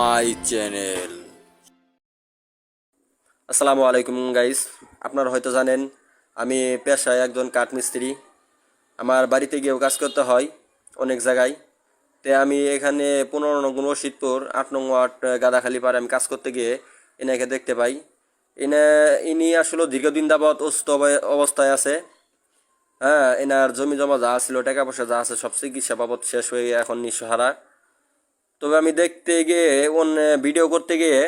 My channel. আসসালামু আলাইকুম guys, আপনারা হয়তো জানেন, আমি পেশায় একজন কাঠমিস্ত্রি। আমার বাড়িতে গিয়েও কাজ করতে হয় অনেক জায়গায়। তে আমি এখানে পনেরো নং রশিদপুর আট নং ওয়ার্ড গাদাখালি পাড়ে আমি কাজ করতে গিয়ে এনাকে দেখতে পাই। এনে, ইনি আসলে দীর্ঘদিন যাবৎ অসুস্থ অব- অবস্থায় আছে। হ্যাঁ এনার জমি জমা যা ছিল টাকা পয়সা যা আছে, সব চিকিৎসা বাবদ শেষ হয়ে এখন নিঃসহারা। তবে আমি দেখতে গিয়ে অন্য ভিডিও করতে গিয়ে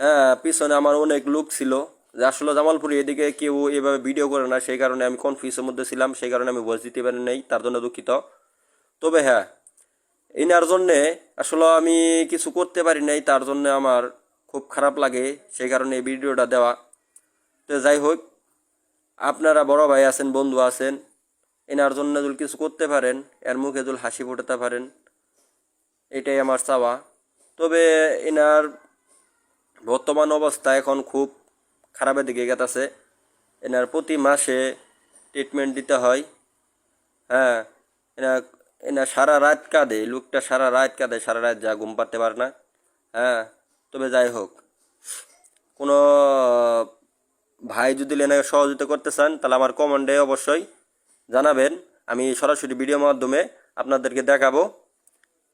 হ্যাঁ পিছনে আমার অনেক লোক ছিল। যে আসলে জামালপুরে এদিকে কেউ এভাবে ভিডিও করে না, সেই কারণে আমি কনফিউজের মধ্যে ছিলাম, সেই কারণে আমি ভয়েস দিতে পারি নাই, তার জন্য দুঃখিত। তবে হ্যাঁ এনার জন্যে আসলে আমি কিছু করতে পারি নাই, তার জন্য আমার খুব খারাপ লাগে, সেই কারণে এই ভিডিওটা দেওয়া। তো যাই হোক, আপনারা বড় ভাই আছেন, বন্ধু আছেন, এনার জন্য যদি কিছু করতে পারেন, এর মুখে যদি হাসি ফোটাতে পারেন এটাই আমার চাওয়া। তবে এনার বর্তমান অবস্থা এখন খুব খারাপের দিকে গেতেছে। এনার প্রতি মাসে ট্রিটমেন্ট দিতে হয়। হ্যাঁ এনা এনার সারা রাত কাঁদে, লোকটা সারা রাত কাঁদে, সারা রাত যা ঘুম পাতে পারে না। হ্যাঁ তবে যাই হোক। কোনো ভাই যদি এনাকে সহযোগিতা করতে চান, তাহলে আমার কমেন্টে অবশ্যই জানাবেন। আমি সরাসরি ভিডিও মাধ্যমে আপনাদেরকে দেখাবো।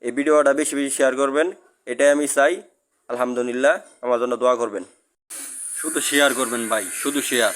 এই ভিডিওটা বেশি বেশি শেয়ার করবেন, এটাই আমি চাই। আলহামদুলিল্লাহ, আমার জন্য দোয়া করবেন। শুধু শেয়ার করবেন ভাই, শুধু শেয়ার